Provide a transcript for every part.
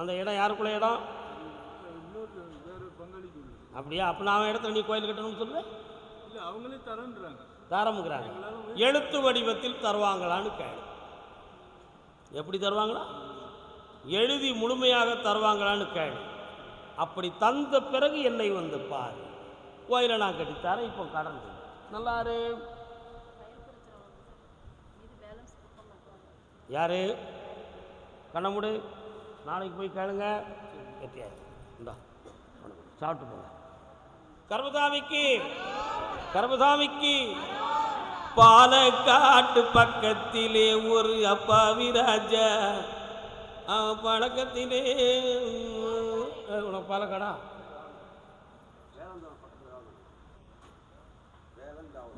அந்த இடம் யாருக்குள்ள இடம்? இன்னொரு வேறு அப்படியா? அப்போ நான் இடத்துல நீ கோயில் கட்டணும்னு சொல்லுவேன் இல்லை அவங்களே தரேன்றாங்க தாரமுங்கிறாங்க எழுத்து வடிவத்தில் தருவாங்களான்னு கேளு. எப்படி தருவாங்களா? எழுதி முழுமையாக தருவாங்களான்னு கேளு. அப்படி தந்த பிறகு என்னை வந்து பாரு. கோயிலை நான் கட்டித்தரேன் இப்போ கடன் நல்லாரு. யாரு? கண்ணமுடு நாளைக்கு போய் கேளுங்க. வெற்றியாரு இந்தா சாப்பிட்டு போங்க. கர்மசாமிக்கு கர்மசாமிக்கு பாலக்காட்டு பக்கத்திலே ஒரு அப்பாவி ராஜா அவன் பழக்கத்திலே உனக்கு பாலக்காடா?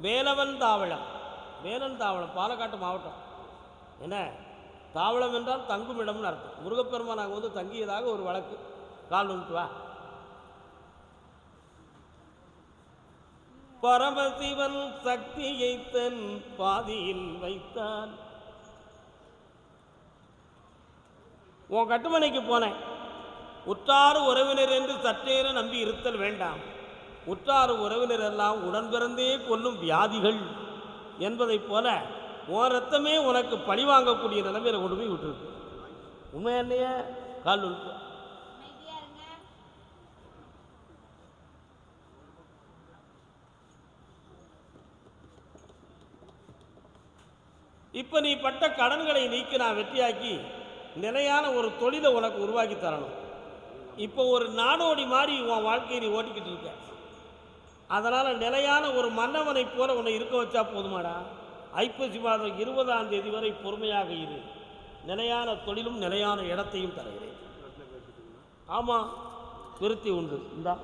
வேலவன் தாவளம் வேலன் தாவளம் பாலக்காட்டு மாவட்டம். என்ன? தாவளம் என்றால் தங்கும் இடம்னு அர்த்தம். முருகப்பெருமான் அங்கே வந்து தங்கியதாக ஒரு வழக்கு. கால் வந்துட்டு வா. பரமசிவன் சக்தியை தன் பாதியில் வைத்தான். உன் கட்டுமனைக்கு போனேன். உற்றார் உறவினர் என்று சற்றேற நம்பி இருத்தல் வேண்டாம். உற்றார் உறவினர் எல்லாம் உடன்பிறந்தே கொல்லும் வியாதிகள் என்பதைப் போல உன் ரத்தமே உனக்கு பழி வாங்கக்கூடிய நிலைமையில கொண்டு போய் விட்டுருக்கு. உண்மை இல்லையா? கால் உழுப்பு. இப்போ நீ பட்ட கடன்களை நீக்கி நான் வெற்றியாக்கி நிலையான ஒரு தொழிலை உனக்கு உருவாக்கி தரணும். இப்போ ஒரு நாடோடி மாதிரி உன் வாழ்க்கையை நீ ஓட்டிக்கிட்டு இருக்க. அதனால் நிலையான ஒரு மன்னவனை போல உன்னை இருக்க வச்சா போதுமாடா? ஐப்பசி மாதம் இருபதாம் தேதி வரை பொறுமையாக இரு. நிலையான தொழிலும் நிலையான இடத்தையும் தருகிறேன். ஆமாம் விருத்தி உண்டு. இந்தா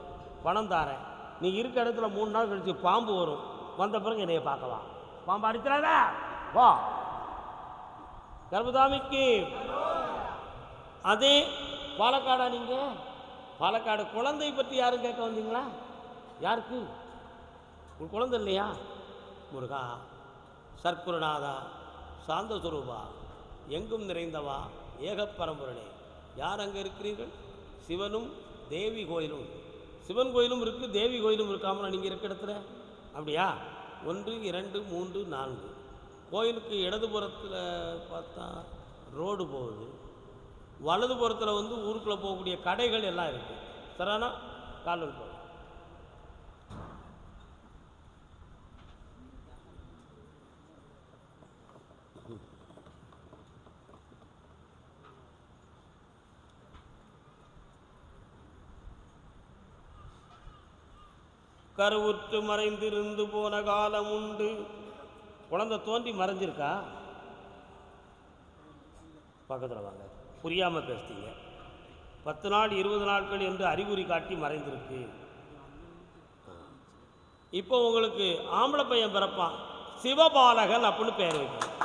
பணம் தாரேன். நீ இருக்க இடத்துல மூணு நாள் கழித்து பாம்பு வரும். வந்த பிறகு என்னைய பார்க்கலாம். பாம்பு அடிக்கிறாதா வா. கர்பதாமிக்கு அதே பாலக்காடா நீங்கள் பாலக்காடு குழந்தை பற்றி யாரும் கேட்க வந்தீங்களா? யாருக்கு? உங்கள் குழந்தை இல்லையா? முருகா. சர்க்குருநாதா சாந்த சுரூபா எங்கும் நிறைந்தவா ஏகப்பரம்பொருளே. யார் அங்கே இருக்கிறீர்கள்? சிவனும் தேவி கோயிலும். சிவன் கோயிலும் இருக்குது தேவி கோயிலும் இருக்காமல் நீங்கள் இருக்க இடத்துல? அப்படியா? ஒன்று இரண்டு மூன்று நான்கு. கோயிலுக்கு இடதுபுறத்தில் பார்த்தா ரோடு போகுது. வலதுபுறத்தில் வந்து ஊருக்குள்ளே போகக்கூடிய கடைகள் எல்லாம் இருக்குது சரியானா கால் கருவுற்று மறைந்திருந்து போன காலம் உண்டு. குழந்தை தோண்டி மறைஞ்சிருக்கா? பக்கத்தில் வாங்க. புரியாமல் பேசுறீங்க. பத்து நாள் இருபது நாட்கள் என்று அறிகுறி காட்டி மறைந்திருக்கு. இப்போ உங்களுக்கு ஆம்பளை பையன் பிறப்பான். சிவபாலகன் அப்படின்னு பேர் வைக்கணும்.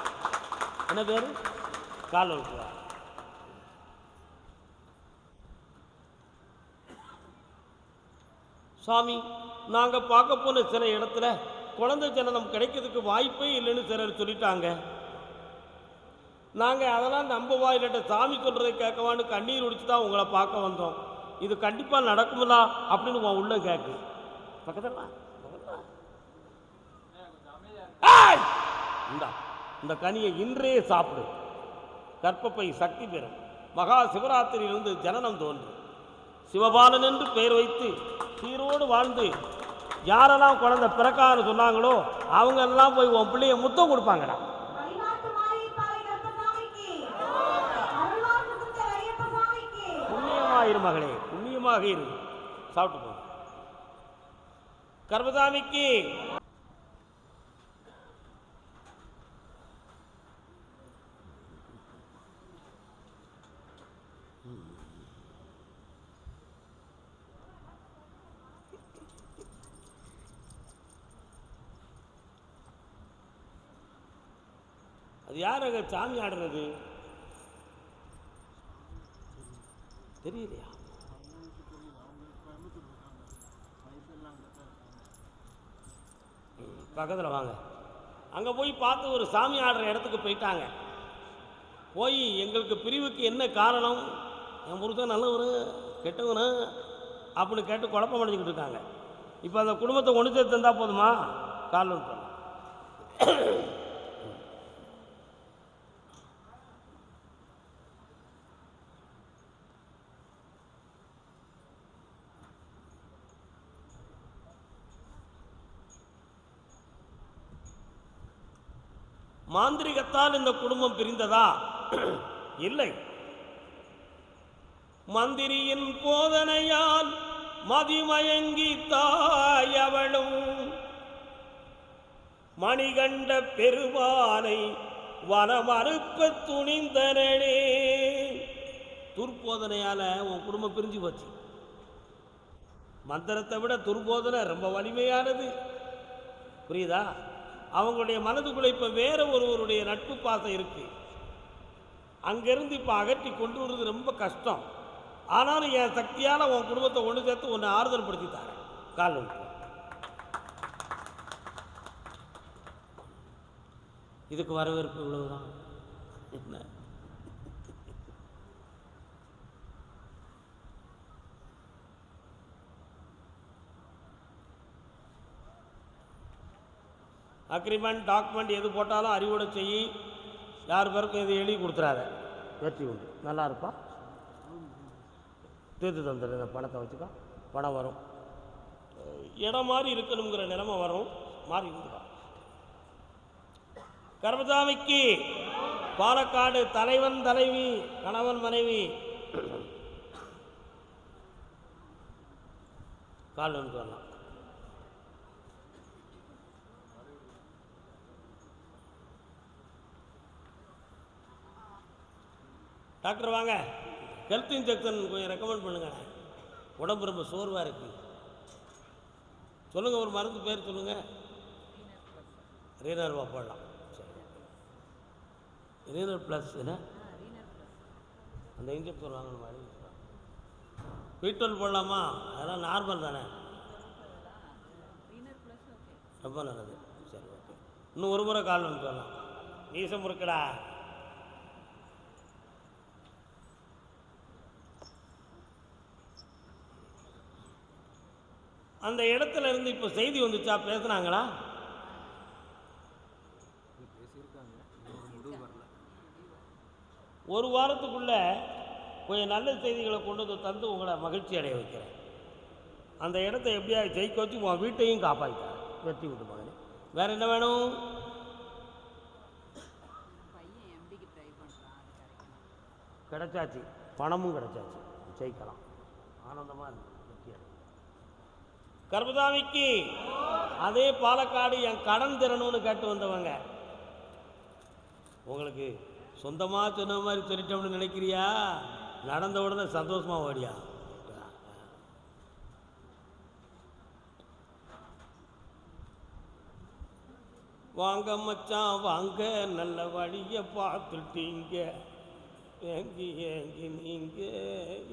என்ன பேர்? கால் வைக்கிறார் சுவாமி நாங்கள் பார்க்க போன சில இடத்துல குழந்தை ஜனனம் கிடைக்கிறதுக்கு வாய்ப்பே இல்லைன்னு சிலர் சொல்லிட்டாங்க. நாங்கள் அதெல்லாம் நம்பவா இல்லாட்ட சாமி சொல்கிறதை கேட்கவான்னு கண்ணீர் உடிச்சு தான் உங்களை பார்க்க வந்தோம். இது கண்டிப்பாக நடக்குங்களா அப்படின்னு உன் உள்ள கேட்கு பக்கத்தில் இந்தா இந்த கனியை இன்றே சாப்பிடு. கற்பப்பை சக்தி பெறும். மகா சிவராத்திரியிலிருந்து ஜனனம் தோன்றும். சிவபாலன் என்று பெயர் வைத்து சீரோடு வாழ்ந்து யாரெல்லாம் குழந்தை பிறக்கான்னு சொன்னாங்களோ அவங்க எல்லாம் போய் உன் பிள்ளைய முத்தம் கொடுப்பாங்கடா. புண்ணியமாயிரு மகளே புண்ணியமாக இரு. சாப்பிட்டு போ. கர்மசாமிக்கு யார் அங்கே சாமி ஆடுறது? தெரியலையா? பக்கத்தில் வாங்க. அங்கே போய் பார்த்து ஒரு சாமி ஆடுற இடத்துக்கு போயிட்டாங்க. போய் எங்களுக்கு பிரிவுக்கு என்ன காரணம்? என் புருஷன் நல்லவரு கெட்டவனு அப்படின்னு கேட்டு குழப்பம் அடைஞ்சிக்கிட்டு இருக்காங்க. இப்போ அந்த குடும்பத்தை ஒன்று சேர்த்து தந்தால் போதுமா? கால் சொன்னேன் மாந்திரிகத்தால் இந்த குடும்பம் பிரிந்ததா? இல்லை. மந்திரியின் போதனையால் மதிமயங்கி தாயவளும் மணிகண்ட பெருமானை வனமறுப்ப துணிந்தனே துர்போதனையால உன் குடும்பம் பிரிஞ்சு போச்சு. மந்திரத்தை விட துர்போதனை ரொம்ப வலிமையானது. புரியுதா? அவங்களுடைய மனதுக்குள்ளே இப்போ வேற ஒருவருடைய நட்பு பாசம் இருக்குது அங்கேருந்து இப்போ அகற்றி கொண்டு வர்றது ரொம்ப கஷ்டம். ஆனாலும் என் சக்தியால் உன் குடும்பத்தை ஒன்று சேர்த்து உன்னை ஆறுதல் படுத்தி தரேன் கால் இதுக்கு வரவேற்பு இவ்வளவுதான். என்ன? அக்ரிமெண்ட் டாக்குமெண்ட் எது போட்டாலும் அறிவோட செய்யி யார் பேருக்கும் எது எழுதி கொடுத்துறாத. வெற்றி உண்டு. நல்லா இருப்பா. தீர்த்து தந்துடு. இந்த பணத்தை வச்சுக்கா. பணம் வரும். இடம் மாதிரி இருக்கணுங்கிற நிலைமை வரும். மாறி இருந்துக்கா. கர்மசாமிக்கு பாலக்காடு தலைவன் தலைவி கணவன் மனைவி. கால் வரலாம். டாக்டர் வாங்க. ஹெல்த் இன்ஜெக்ஷன் கொஞ்சம் ரெக்கமெண்ட் பண்ணுங்கண்ணே உடம்பு ரொம்ப சோர்வாக இருக்குது சொல்லுங்கள் ஒரு மருந்து பேர் சொல்லுங்கள் ரீனர்வா போடலாம். சரி. ரீனர் ப்ளஸ் என்ன? அந்த இன்ஜெக்ஷன் வாங்கணுமா பீட்டோல் போடலாமா? அதெல்லாம் நார்மல் தானே. ரொம்ப நல்லது. சரி ஓகே இன்னும் ஒரு முறை கால் வந்து வரலாம் நீசம் இருக்குடா அந்த இடத்துல இருந்து இப்போ செய்தி வந்துச்சா? பேசுனாங்களா? ஒரு வாரத்துக்குள்ள கொஞ்சம் நல்ல செய்திகளை கொண்டு வந்து தந்து உங்களை மகிழ்ச்சி அடைய வைக்கிறேன். அந்த இடத்த எப்படியா ஜெயிக்க வச்சு உன் வீட்டையும் காப்பாற்றிட்டார் வெற்றி விட்டு மகனே. வேற என்ன வேணும்? பையன் கிடைச்சாச்சு. பணமும் கிடைச்சாச்சு. ஜெயிக்கலாம். ஆனந்தமாக இருக்கு. வெற்றி கர்பதாமிக்கு அதே பாலக்காடு என் கடன் திறனும்னு கேட்டு வந்தவங்க. உங்களுக்கு சொந்தமாக சொன்ன மாதிரி சொல்லிட்டோம்னு நினைக்கிறியா? நடந்த உடனே சந்தோஷமா ஓடியா? வாங்க மச்சான் வாங்க நல்ல வழியை பார்த்துட்டீங்க. ஏங்கி ஏங்கி நீங்க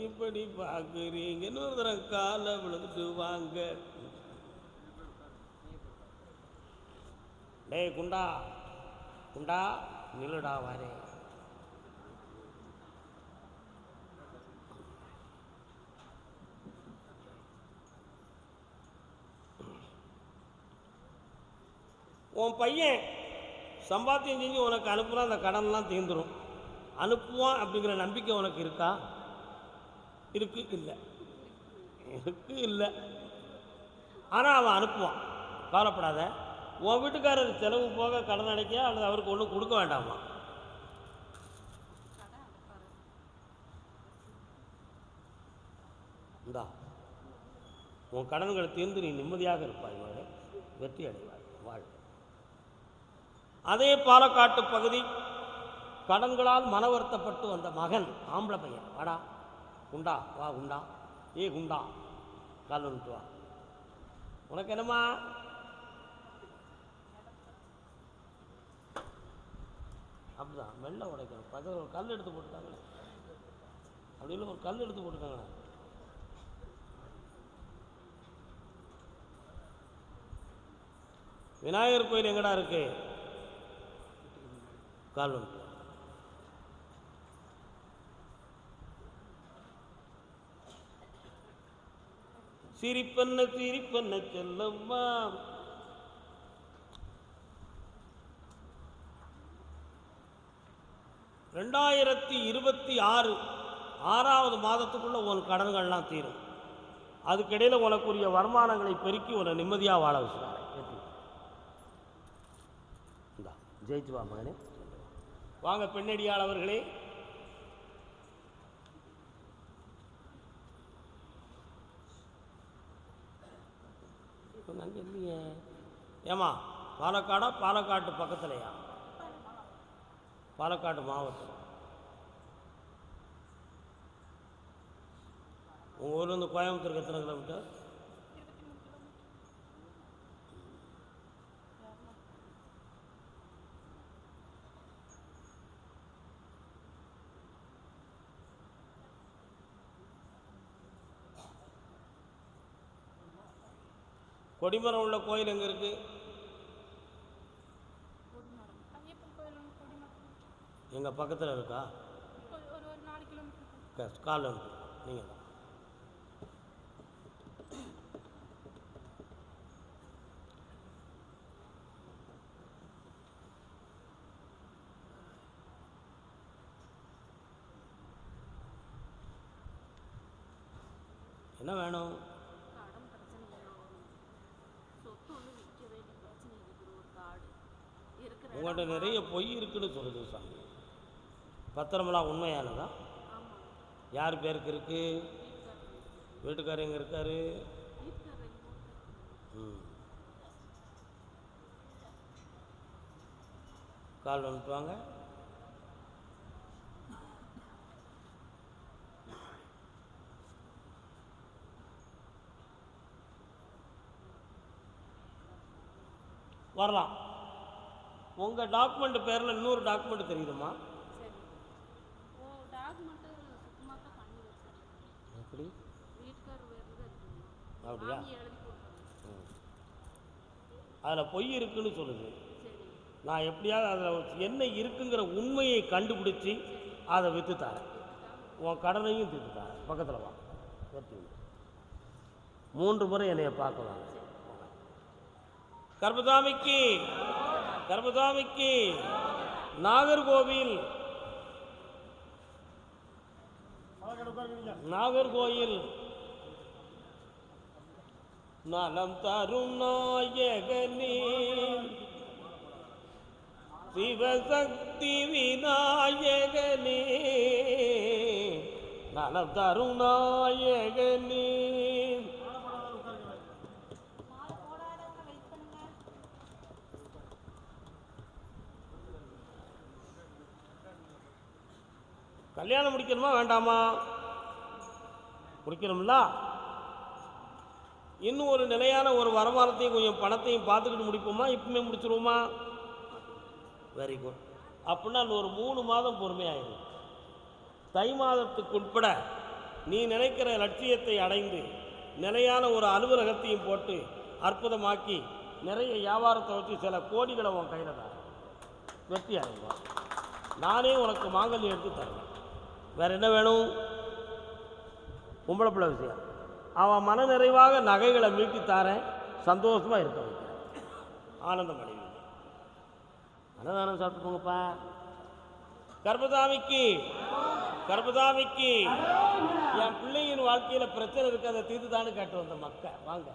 இப்படி பார்க்குறீங்கன்னு ஒரு தரம் காலை விழுந்துட்டு வாங்க. டேய் குண்டா. குண்டா நில்லுடா வாரே. உன் பையன் சம்பாத்தியம் செஞ்சு உனக்கு அனுப்புகிற அந்த கடன்லாம் தீர்ந்துடும் அனுப்புவான் அப்படிங்கிற நம்பிக்கை உனக்கு இருக்கா? இருக்கு இல்லை. இருக்கு இல்லை. ஆனால் அவன் அனுப்புவான். கவலைப்படாத. உன் வீட்டுக்காரர் செலவு போக கடன் அடைக்க அல்லது அவருக்கு ஒன்றும் கொடுக்க வேண்டாமா? இந்தா உன் கடன்களை தீர்ந்து நீ நிம்மதியாக இருப்பாய் வெற்றி அடைவாய். வாழ் அதே பாலக்காட்டு பகுதி கடன்களால் மன வருத்தப்பட்டு வந்த மகன் ஆம்பளை பையன். வாடா குண்டா வா குண்டா. ஏ குண்டா. கால் வந்துட்டு வா. உனக்கு என்னம்மா? அப்படிதான். மெல்ல உடைக்கணும். பக்கத்தில் ஒரு கல் எடுத்து போட்டுட்டாங்களே. அப்படி இல்லை ஒரு கல் எடுத்து போட்டுருக்காங்களே விநாயகர் கோயில் எங்கடா இருக்கு? கால் சிரிப்பென்ன சிரிப்பென்ன செல்லம்மா. ரெண்டாயிரத்தி இருபத்தி ஆறு ஆறாவது மாதத்துக்குள்ள உன் கடன்கள்லாம் தீரும். அதுக்கிடையில் உனக்குரிய வருமானங்களை பெருக்கி உன்னை நிம்மதியாக வாழ வச்சுருவாங்க இந்தா ஜெயிச்சு வா மகனே. வாங்க பெண்ணடியாளவர்களே. சொன்னாங்க இல்லையே. ஏமா பாலக்காடா பாலக்காட்டு பக்கத்துலையா? பாலக்காடு மாவட்டம். உங்கள் ஊர்லேருந்து கோயம்புத்தூருக்கு எத்தனை கிலோமீட்டர்? கொடிமரம் உள்ள கோயில் எங்கே இருக்குது எங்கள் பக்கத்தில் இருக்கா? ஒரு ஒரு கால் அனுப்பு. நீங்கள் தான் என்ன வேணும் கடன் பிரச்சனை சொத்து ஒன்று விற்க வேண்டிய பிரச்சனை இருக்குது ஒரு காடு இருக்கிற உங்கள்கிட்ட நிறைய பொய் இருக்குன்னு சொல்லுது சாமி. பத்திரமெல்லாம் உண்மையானதா? யார் பேருக்கு இருக்குது வீட்டுக்காரர் எங்கே இருக்காரு. ம். கால் வந்துட்டுவாங்க வரலாம். உங்கள் டாக்குமெண்ட் பேரில் இன்னொரு டாக்குமெண்ட் தெரியுதுமா? எப்படி? அப்படியா? அதில் பொய் இருக்குன்னு சொல்லுது. நான் எப்படியாவது அதில் என்ன இருக்குங்கிற உண்மையை கண்டுபிடிச்சி அதை விற்று தரேன் உன் கடனையும் தீர்த்து தரேன் பக்கத்தில் வா. மூன்று முறை என்னைய பார்க்கலாம் கர்பதாமிக்கு கர்பதாமிக்கு நாகர்கோவில். நாகர்கோயில் நலம் தரும் நாயகனே. சிவசக்தி விநாயகனே. நலம் தரும் நாயகனே. கல்யாணம் முடிக்கணுமா வேண்டாமா? முடிக்கணும்ல? இன்னும் ஒரு நிலையான ஒரு வருமானத்தையும் கொஞ்சம் பணத்தையும் பார்த்துக்கிட்டு முடிப்போமா? இப்பவுமே முடிச்சிருவோமா? வெரி குட் அப்படின்னா இன்னும் ஒரு மூணு மாதம் பொறுமையாயிடும் தை மாதத்துக்கு உட்பட நீ நினைக்கிற லட்சியத்தை அடைந்து நிலையான ஒரு அலுவலகத்தையும் போட்டு அற்புதமாக்கி நிறைய வியாபாரத்தை வச்சு சில கோடிகளை உன் கையில் தான் வெற்றி அடைவான் நானே உனக்கு மாங்கல்யம் எடுத்து தருவேன். வேறு என்ன வேணும்? பொம்பளை பிள்ளை விஷயம். அவன் மன நிறைவாக நகைகளை மீட்டி தாரேன். சந்தோஷமாக இருக்க வைக்கிறேன் ஆனந்தம் அடைவி அன்னதானம் சாப்பிட்டு போங்கப்பா. கர்ப்பதாமிக்கு கர்ப்பதாமிக்கு என் பிள்ளையின் வாழ்க்கையில் பிரச்சனை இருக்கு அதை தீர்த்து தானே கேட்டு வந்த மக்கள். வாங்க.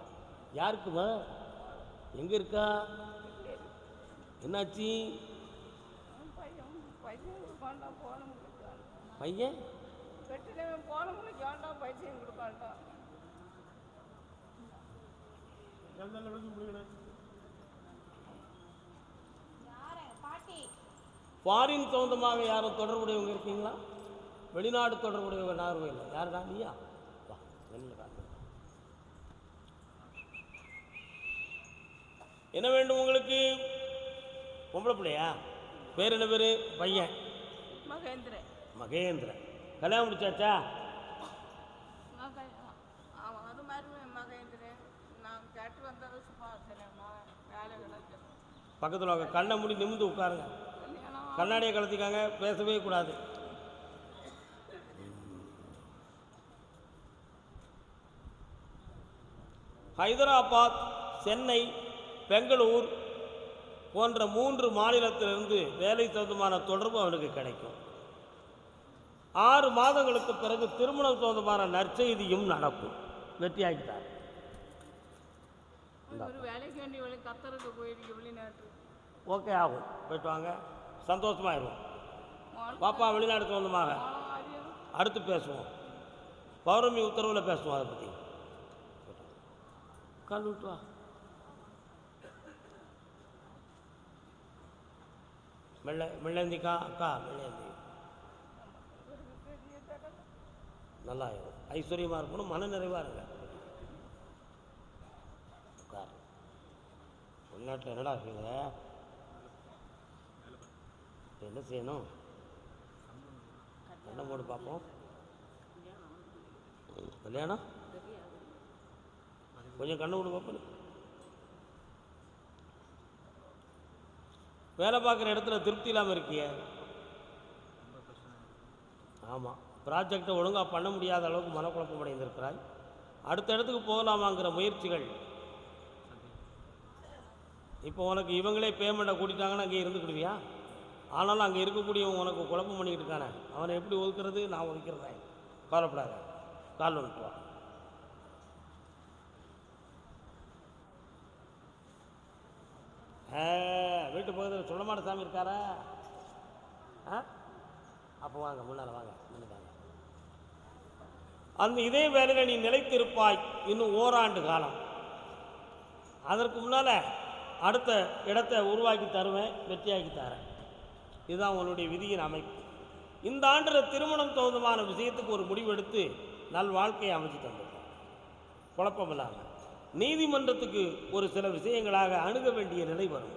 யாருக்குமா? எங்கே இருக்கா? என்னாச்சு? பையன் கட்டினவன் போனவங்களுக்கு ஏன்டா பைசையும் கொடுப்பான்டா. யாரு? பாட்டி. ஃபாரின் சொந்தமாக யாரும் தொடர்புடையவங்க இருக்கீங்களா? வெளிநாடு தொடர்புடையவங்க யாரும் இல்லை. யாருடா நீயா? வா. என்ன வேண்டும் உங்களுக்கு? பொம்பளை பிள்ளையா? பேர் என்ன பேர்? பையன். மகேந்திரன். மகேந்திரன் கல்யாணம் முடிச்சாச்சா? பக்கத்தில் வாங்க கண்ணை மூடி நிமிந்து உட்காருங்க. கண்ணாடியை கலத்திக்காங்க பேசவே கூடாது. ஹைதராபாத் சென்னை பெங்களூர் போன்ற மூன்று மாநிலத்திலிருந்து வேலை சம்பந்தமான தொடர்பு அவனுக்கு கிடைக்கும். ஆறு மாதங்களுக்கு பிறகு திருமணம் சம்பந்தமான நற்செய்தியும் நடக்கும். வெற்றியாகிட்டார் ஓகே ஆகும். போயிட்டு வாங்க. சந்தோஷமாயிரும். மானம் பாப்பா வெளிநாடு சொந்தமாக. அடுத்து பேசுவோம். பௌர்ணமி உத்தரவில் பேசுவோம் அதை பற்றி கால் விட்டு வா. மெல்ல மெல்லந்திக்கா அக்கா மெல்லந்தி. நல்லா இருக்கும் ஐஸ்வர்யமாக இருக்கணும் மன நிறைவாக இருங்க. உட்கார். உள்நாட்டில் என்னடா இருக்கீங்க என்ன செய்யணும்? என்ன போட்டு பார்ப்போம்? கல்யாணம்? கொஞ்சம் கண்ணு விடு பார்ப்போம் வேலை பார்க்குற இடத்துல திருப்தி இல்லாமல் இருக்கிய. ஆமாம் ப்ராஜெக்டை ஒழுங்காக பண்ண முடியாத அளவுக்கு மனக்குழப்பம் அடைந்திருக்கிறாய். அடுத்த இடத்துக்கு போகலாமாங்கிற முயற்சிகள். இப்போ உனக்கு இவங்களே பேமெண்ட்டை கூட்டிட்டாங்கன்னா அங்கே இருந்துக்கிடுவியா? ஆனாலும் அங்கே இருக்கக்கூடியவன் உனக்கு குழப்பம் பண்ணிக்கிட்டு இருக்கானே. அவனை எப்படி ஒதுக்கிறது? நான் ஒதுக்கிறதேன் கவலைப்படாத. கால் வந்துட்டு வீட்டு பக்கத்தில் சுடமாட சாமி இருக்காரா? ஆ? அப்போ வாங்க முன்னால் வாங்க முன்னாடி வாங்க. அந்த இதே வேலையில் நீ நிலைத்திருப்பாய் இன்னும் ஓராண்டு காலம். அதற்கு முன்னால் அடுத்த இடத்தை உருவாக்கி தருவேன் வெற்றியாக்கி தரேன். இதுதான் உன்னுடைய விதியின் அமைப்பு. இந்த ஆண்டில் திருமணம் தகுந்தமான விஷயத்துக்கு ஒரு முடிவெடுத்து நல் வாழ்க்கையை அமைச்சு தந்திருக்கோம் குழப்பம் இல்லாமல் நீதிமன்றத்துக்கு ஒரு சில விஷயங்களாக அணுக வேண்டிய நிலை வரும்.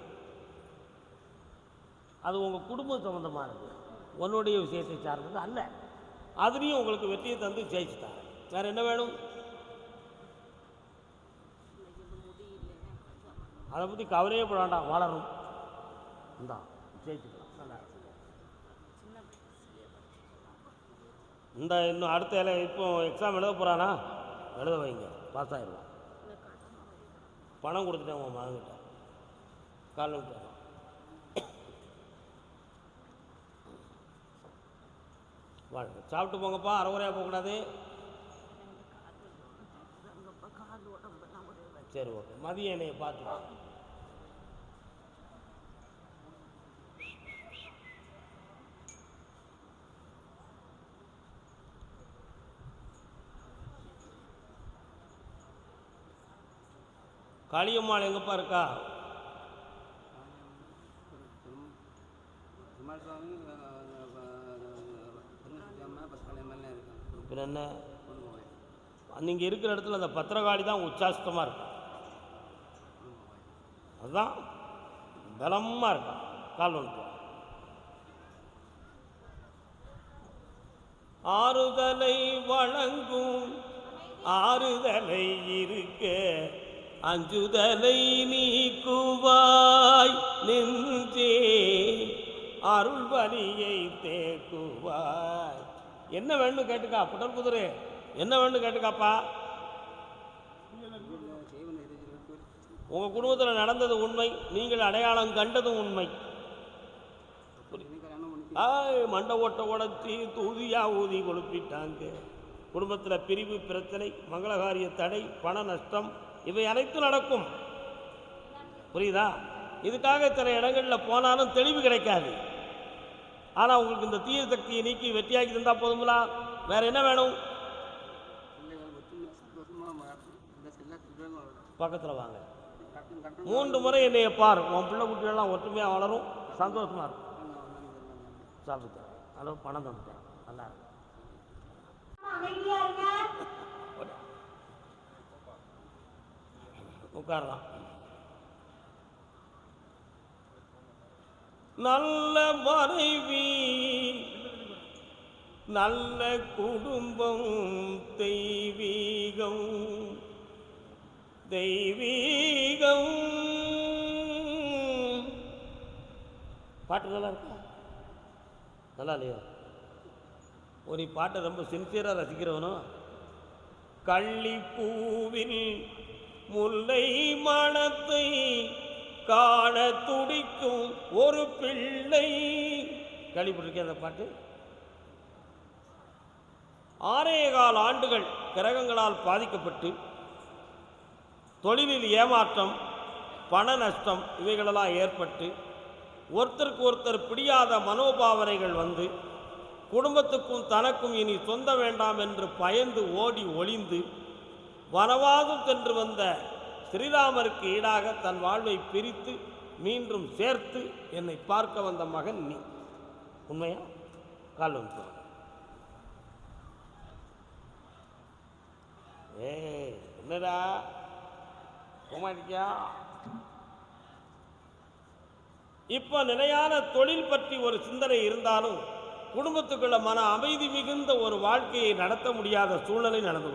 அது உங்கள் குடும்பம் சம்மந்தமானது உன்னுடைய விஷயத்தை சார்ந்தது அல்ல. அதுலேயும் உங்களுக்கு வெற்றியை தந்து ஜெயிச்சு தரேன் வேறு என்ன வேணும்? அதை பற்றி கவலையே பட வேண்டாம் வளரும். இந்தா ஜெயிச்சுக்கலாம். இந்த இன்னும் அடுத்த இலை இப்போ எக்ஸாம் எழுத போகிறானா எழுத வைங்க பாஸ் ஆயிடுவான் பணம் கொடுத்துட்டேன் உன் மகன்கிட்ட. கால் விட்டுறான் வாழ்க்கை சாப்பிட்டு போங்கப்பா அரைகுறையாக போகக்கூடாது. சரி ஓகே. மதியம் என்னைய பார்த்து. காளியம்மாள் எங்கப்பா இருக்கா? குமாரசுவாமி அப்புறம் பின்ன என்ன? நீங்கள் இருக்கிற இடத்துல அந்த பத்திரகாளி தான் உச்சாஸ்தமாக இருக்கும் அதுதான் பலமாக இருக்கும் கால் ஒன்று. ஆறுதலை வழங்கும் ஆறுதலை இருக்க அஞ்சுதலை நீக்குவாய் நெஞ்சே அருள்வலியை தேக்குவாய். என்ன வேணும் கேட்டுக்கா புடல் குதிரை. என்ன வேணும் கேட்டுக்காப்பா. உங்கள் குடும்பத்தில் நடந்தது உண்மை நீங்கள் அடையாளம் கண்டதும் உண்மை. மண்டை ஓட்ட உடச்சி தூதியா ஊதி கொடுப்பிட்டாங்க. குடும்பத்தில் பிரிவு பிரச்சனை மங்களகாரிய தடை பண நஷ்டம் இவை அனைத்தும் நடக்கும். புரியுதா? இதுக்காக சில இடங்களில் போனாலும் தெளிவு கிடைக்காது. ஆனால் உங்களுக்கு இந்த தீய சக்தியை நீக்கி வெற்றியாக்கி தந்தால் போதுங்களா? வேற என்ன வேணும்? பக்கத்தில் வாங்க. மூன்று முறை என்னைய பார். உன் பிள்ளை குட்டிகள்லாம் ஒற்றுமையாக வளரும் சந்தோஷமாக இருக்கும். சாப்பிட்டு ஹலோ பணம் தந்துட்டேன் நல்லா இருக்கும் உட்காரலாம் நல்ல மனைவி நல்ல குடும்பம் தெய்வீகம் தெய்வீகம். பாட்டு நல்லா இருக்கா? நல்லா இல்லையா? ஒரு பாட்டை ரொம்ப சின்சியராக ரசிக்கிறவனும் கள்ளிப்பூவில் முல்லை மனத்தை காண துடிக்கும் ஒரு பிள்ளை. கேள்விப்பட்டிருக்கேன் அந்த பாட்டு? ஆறே கால் ஆண்டுகள் கிரகங்களால் பாதிக்கப்பட்டு தொழிலில் ஏமாற்றம் பண நஷ்டம் இவைகளெல்லாம் ஏற்பட்டு ஒருத்தருக்கு ஒருத்தர் பிடியாத மனோபாவனைகள் வந்து குடும்பத்துக்கும் தனக்கும் இனி சொந்த வேண்டாம் என்று பயந்து ஓடி ஒளிந்து வனவாதம் சென்று வந்த ஸ்ரீராமருக்கு ஈடாக தன் வாழ்வை பிரித்து மீண்டும் சேர்த்து என்னை பார்க்க வந்த மகன் நீ. உண்மையா? கால் வந்து ஏய் என்னடா? போமாட்டியா இப்போ நிலையான தொழில் பற்றி ஒரு சிந்தனை இருந்தாலும் குடும்பத்துக்குள்ள மன அமைதி மிகுந்த ஒரு வாழ்க்கையை நடத்த முடியாத சூழ்நிலை நடந்து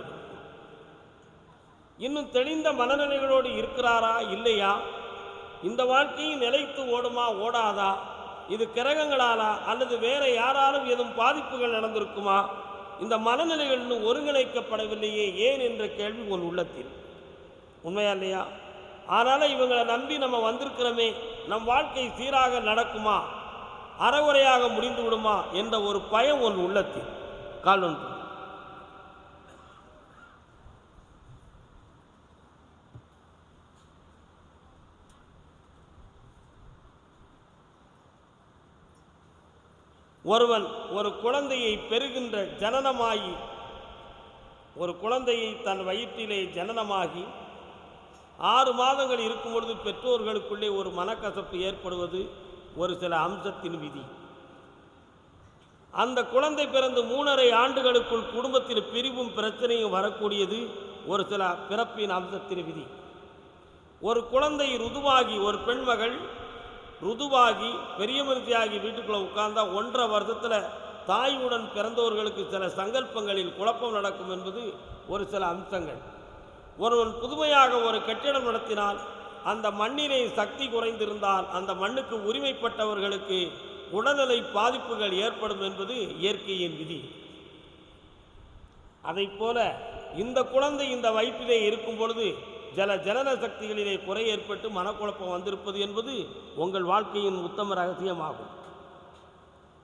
இன்னும் தெளிந்த மனநிலைகளோடு இருக்கிறாரா இல்லையா? இந்த வாழ்க்கையும் நிலைத்து ஓடுமா ஓடாதா? இது கிரகங்களாலா அல்லது வேற யாராலும் எதுவும் பாதிப்புகள் நடந்திருக்குமா? இந்த மனநிலைகள் இன்னும் ஒருங்கிணைக்கப்படவில்லையே ஏன் என்ற கேள்வி உன் உள்ளத்தில். உண்மையா இல்லையா? அதனால் இவங்களை நம்பி நம்ம வந்திருக்கிறோமே நம் வாழ்க்கை சீராக நடக்குமா? அறகுறையாக முடிந்து விடுமா என்ற ஒரு பயம் உன் உள்ளத்தில். கால் ஒன்று ஒருவன் ஒரு குழந்தையை பெறுகின்ற ஜனனமாகி ஒரு குழந்தையை தன் வயிற்றிலே ஜனனமாகி ஆறு மாதங்கள் இருக்கும் பொழுது பெற்றோர்களுக்குள்ளே ஒரு மனக்கசப்பு ஏற்படுவது ஒரு சில அம்சத்தின் விதி. அந்த குழந்தை பிறந்து மூணரை ஆண்டுகளுக்குள் குடும்பத்தில் பிரிவும் பிரச்சனையும் வரக்கூடியது ஒரு சில பிறப்பின் அம்சத்தின் விதி. ஒரு குழந்தை ருதுவாகி ஒரு பெண்மகள் ருதுவாகி பெரிய மனுஷியாகி வீட்டுக்குள்ளே உட்கார்ந்தா ஒன்றரை வருஷத்தில் தாயுடன் பிறந்தவர்களுக்கு சில சங்கல்பங்களில் குழப்பம் நடக்கும் என்பது ஒரு சில அம்சங்கள். ஒருவன் புதுமையாக ஒரு கட்டிடம் நடத்தினால் அந்த மண்ணிலே சக்தி குறைந்திருந்தால் அந்த மண்ணுக்கு உரிமைப்பட்டவர்களுக்கு உடல்நிலை பாதிப்புகள் ஏற்படும் என்பது இயற்கையின் விதி. அதைப் போல இந்த குழந்தை இந்த வயிற்றிலே இருக்கும் பொழுது ஜல ஜனன சக்திகளிலே குறை ஏற்பட்டு மனக்குழப்பம் வந்திருப்பது என்பது உங்கள் வாழ்க்கையின் உத்தம ரகசியமாகும்.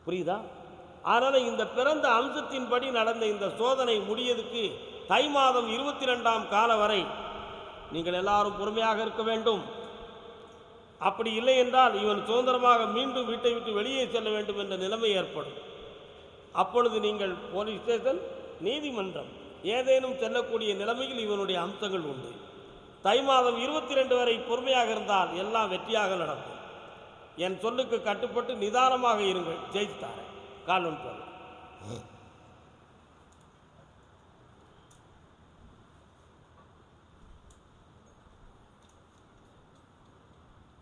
புரியுதா? அதனால் இந்த பிறந்த அம்சத்தின்படி நடந்த இந்த சோதனை முடியதுக்கு தை மாதம் இருபத்தி ரெண்டாம் கால வரை நீங்கள் எல்லாரும் பொறுமையாக இருக்க வேண்டும். அப்படி இல்லை என்றால் இவன் சுதந்திரமாக மீண்டும் வீட்டை விட்டு வெளியே செல்ல வேண்டும் என்ற நிலைமை ஏற்படும். அப்பொழுது நீங்கள் போலீஸ் ஸ்டேஷன் நீதிமன்றம் ஏதேனும் செல்லக்கூடிய நிலைமையில் இவனுடைய அம்சங்கள் உண்டு. தை மாதம் இருபத்தி ரெண்டு வரை பொறுமையாக இருந்தால் எல்லாம் வெற்றியாக நடக்கும். என் சொல்லுக்கு கட்டுப்பட்டு நிதானமாக இருங்கள். ஜெயித்தார. கால் போல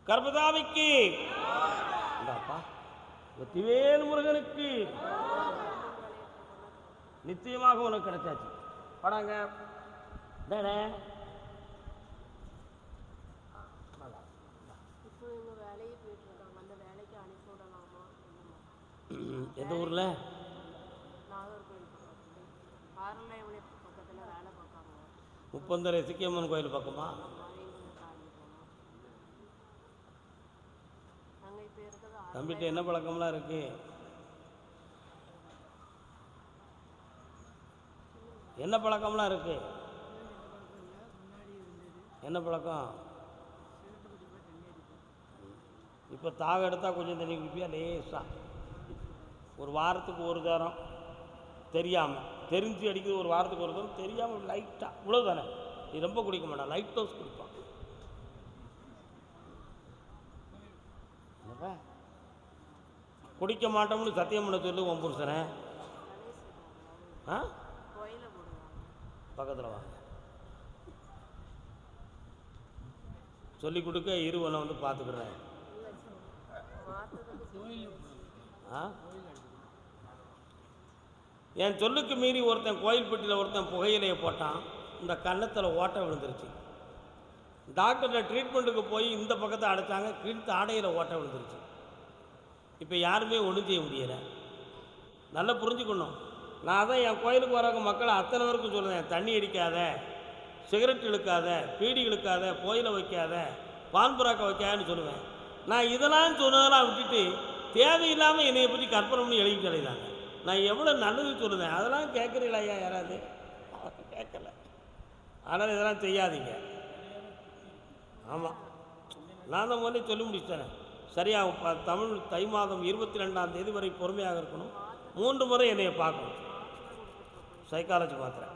கர்பதாமிக்கு இந்தாப்பா. வெற்றிவேல் முருகனுக்கு. நிச்சயமாக உனக்கு கிடைச்சாச்சு. படாங்க. டேடே இப்போ இவங்க வேலையே போயிட்டு இருக்காங்க அந்த வேலைக்கு அனுப்பி விடலாமா என்னமா எந்த ஊரில்? முப்பந்தரை சிக்கியம்மன் கோயில் பக்கமா? மழைங்களை தம்பிட்ட என்ன பழக்கம்லாம் இருக்கு? என்ன பழக்கம்லாம் இருக்கு? என்ன பழக்கம்? இப்போ தாக எடுத்தால் கொஞ்சம் தண்ணி குடிப்பியா? லேசாக ஒரு வாரத்துக்கு ஒரு தரம் தெரியாமல் தெரிஞ்சு அடிக்கிறது ஒரு வாரத்துக்கு ஒரு தரம் தெரியாமல் லைட்டாக இவ்வளோ தானே நீ ரொம்ப குடிக்க மாட்டான். லைட் டோஸ் குடிப்பான்? குடிக்க மாட்டோம்னு சத்தியம் பண்ண சொல்லு உன் புருஷனை. ஆ? பக்கத்தில் வாங்க. சொல்லி கொடுக்க இரு உன்னை வந்து பார்த்துக்கிறேன் ஆ? என் சொல்லுக்கு மீறி ஒருத்தன் கோயில்பட்டியில் ஒருத்தன் புகையிலையை போட்டான் இந்த கன்னத்தில் ஓட்டை விழுந்துருச்சு. டாக்டர்கிட்ட ட்ரீட்மெண்ட்டுக்கு போய் இந்த பக்கத்தை அடைச்சாங்க கீழ்த்து ஆடையில் ஓட்டை விழுந்துருச்சு. இப்போ யாருமே ஒன்றும் செய்ய முடியலை. நல்லா புரிஞ்சுக்கணும். நான் தான் என் கோயிலுக்கு வரவங்க மக்களை அத்தனை பேருக்கும் சொல்லுவேன் தண்ணி அடிக்காத சிகரெட் இழுக்காத பீடி இழுக்காத கோயிலை வைக்காத பான்புறாக்க வைக்காதன்னு சொல்லுவேன். நான் இதெல்லாம் சொன்னதெல்லாம் விட்டுட்டு தேவையில்லாமல் என்னை பற்றி கற்பனை பண்ணி எழுதி அலைதாங்க நான் எவ்வளோ நல்லது சொல்லுதேன்? அதெல்லாம் கேட்குறீங்களா ஐயா யாராவது? கேட்கல ஆனால் இதெல்லாம் செய்யாதீங்க. ஆமாம் நான் தான் முதல்ல சொல்லி முடிச்சிட்டேன். சரியா ப- தமிழ் தை மாதம் இருபத்தி ரெண்டாம் தேதி வரை பொறுமையாக இருக்கணும். மூன்று முறை என்னைய பார்க்கணும். சைக்காலஜி மாத்திரை.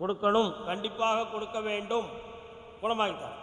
கொடுக்கணும். கண்டிப்பாக கொடுக்க வேண்டும். குணமாகித்தார்